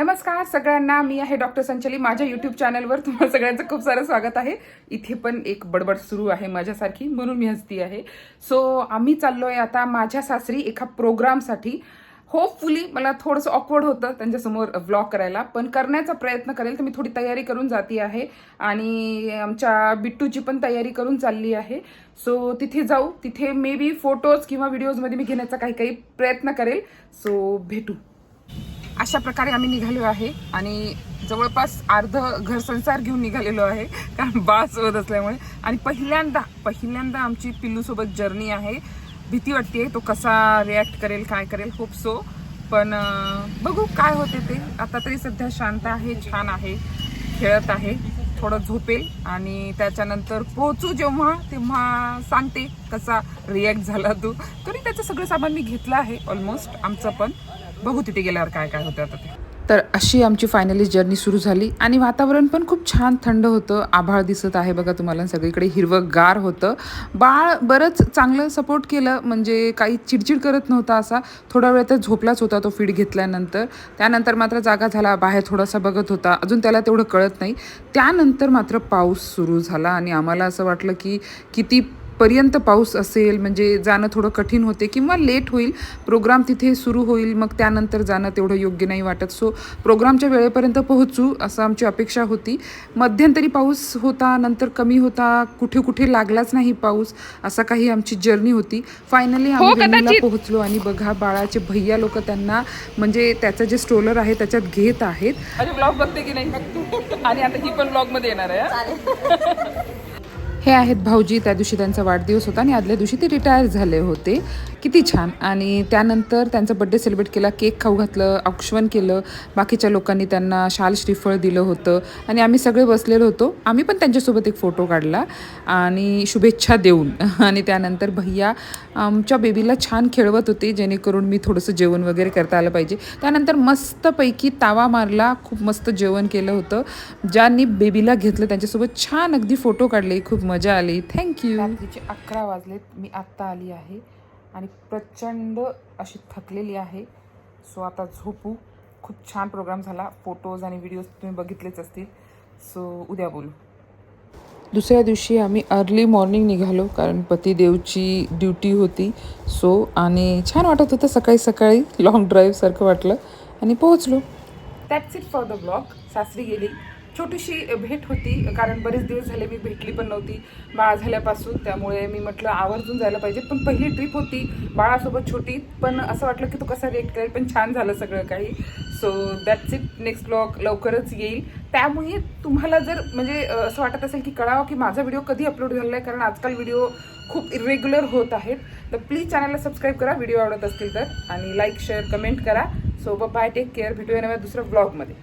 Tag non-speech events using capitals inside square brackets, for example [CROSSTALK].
नमस्कार सगळ्यांना मी आहे डॉक्टर संचली. माझ्या युट्यूब चॅनलवर तुम्हाला सगळ्यांचं खूप सारं स्वागत आहे. इथे पण एक बडबड सुरू आहे माझ्यासारखी म्हणून मी हसती आहे. सो आम्ही चाललोय आता माझ्या सासरी एका प्रोग्रामसाठी होपफुली मला थोडंसं ऑकवर्ड होतं त्यांच्यासमोर व्लॉग करायला पण करण्याचा प्रयत्न करेल तर मी थोडी तयारी करून जाते आहे. आणि आमच्या बिट्टूची पण तयारी करून चालली आहे. सो तिथे जाऊ. तिथे मे बी फोटोज किंवा व्हिडिओजमध्ये मी घेण्याचा काही काही प्रयत्न करेल. सो भेटू. अशा प्रकारे आम्ही निघालो आहे आणि जवळपास अर्ध घर संसार घेऊन निघालेलो आहे कारण बाळ सोबत असल्यामुळे. आणि पहिल्यांदा पहिल्यांदा आमची पिल्लूसोबत जर्नी आहे. भीती वाटते तो कसा रिॲक्ट करेल काय करेल होप सो पण बघू काय होते ते. आता तरी सध्या शांत आहे छान आहे खेळत आहे थोडं झोपेल आणि त्याच्यानंतर पोहोचू जेव्हा तेव्हा सांगते कसा रिॲक्ट झाला तू. तरी त्याचं सगळं सामान मी घेतलं आहे ऑलमोस्ट आमचं पण. बघू तिथे गेल्यावर काय काय होतं आता ते. तर अशी आमची फायनली जर्नी सुरू झाली. आणि वातावरण पण खूप छान थंड होतं. आभाळ दिसत आहे बघा तुम्हाला. सगळीकडे हिरवं गार होतं. बाळ बरंच चांगलं सपोर्ट केलं. म्हणजे काही चिडचिड करत नव्हता असा. थोडा वेळ तर झोपलाच होता तो फीड घेतल्यानंतर. त्यानंतर मात्र जागा झाला. बाहेर थोडासा बघत होता. अजून त्याला तेवढं कळत नाही. त्यानंतर मात्र पाऊस सुरू झाला. आणि आम्हाला असं वाटलं की किती पर्यंत पाऊस असेल म्हणजे जाणं थोडं कठीण होते किंवा लेट होईल प्रोग्राम तिथे सुरू होईल मग त्यानंतर जाणं तेवढं योग्य नाही वाटत. सो प्रोग्रामच्या वेळेपर्यंत पोहोचू असं आमची अपेक्षा होती. मध्यंतरी पाऊस होता नंतर कमी होता कुठे कुठे लागलाच नाही पाऊस असा काही आमची जर्नी होती. फायनली आम्ही वेन्यूला पोहोचलो आणि बघा बाळाचे भैया लोक त्यांना म्हणजे त्याचं जे स्ट्रोलर आहे त्याच्यात घेत आहेत. अरे ब्लॉग बघते की नाही? आणि आता ही पण ब्लॉगमध्ये येणार आहे [LAUGHS] हे आहेत भाऊजी त्या दिवशी त्यांचा वाढदिवस होता आणि आदल्या दिवशी ते रिटायर झाले होते. किती छान. आणि त्यानंतर त्यांचा बड्डे सेलिब्रेट केला केक खाऊ घातलं औक्षवण केलं. बाकीच्या लोकांनी त्यांना शाल श्रीफळ दिलं होतं. आणि आम्ही सगळे बसलेलो होतो. आम्ही पण त्यांच्यासोबत एक फोटो काढला आणि शुभेच्छा देऊन. [LAUGHS] आणि त्यानंतर भैया आमच्या बेबीला छान खेळवत होते जेणेकरून मी थोडंसं जेवण वगैरे करता आलं पाहिजे. त्यानंतर मस्तपैकी तावा मारला खूप मस्त जेवण केलं होतं. ज्यांनी बेबीला घेतलं त्यांच्यासोबत छान अगदी फोटो काढले खूप मजा आली. थँक्यू रात्रीचे अकरा वाजलेत. मी आत्ता आली आहे आणि प्रचंड अशी थकलेली आहे. सो आता झोपू. खूप छान प्रोग्राम झाला. फोटोज आणि व्हिडिओज तुम्ही बघितलेच असतील. सो उद्या बोलू. दुसऱ्या दिवशी आम्ही अर्ली मॉर्निंग निघालो कारण पतिदेवची ड्युटी होती. सो आणि छान वाटत होतं सकाळी सकाळी. लॉंग ड्राईव्हसारखं वाटलं. आणि पोहोचलो. That's it for the blog सासरी गेली. छोटीशी भेट होती कारण बरेच दिवस झाले मी भेटली पण नव्हती. बाळ झाल्यापासून त्यामुळे मी म्हटलं आवर्जून जायला पाहिजे. पण पहिली ट्रिप होती बाळासोबत छोटी पण असं वाटलं की तो कसा रिएक्ट करेल पण छान झालं सगळं काही. So that's it next blog लवकरच येईल. त्यामुळे तुम्हाला जर म्हणजे असं वाटत असेल की कळावं की माझा व्हिडिओ कधी अपलोड झालेला आहे कारण आजकाल व्हिडिओ खूप इरेग्युलर होत आहेत तर प्लीज चॅनलला सबस्क्राईब करा. व्हिडिओ आवडत असतील तर. आणि लाईक शेअर कमेंट करा. सो बाय टेक केअर भेटूया नव्या दुसऱ्या ब्लॉगमध्ये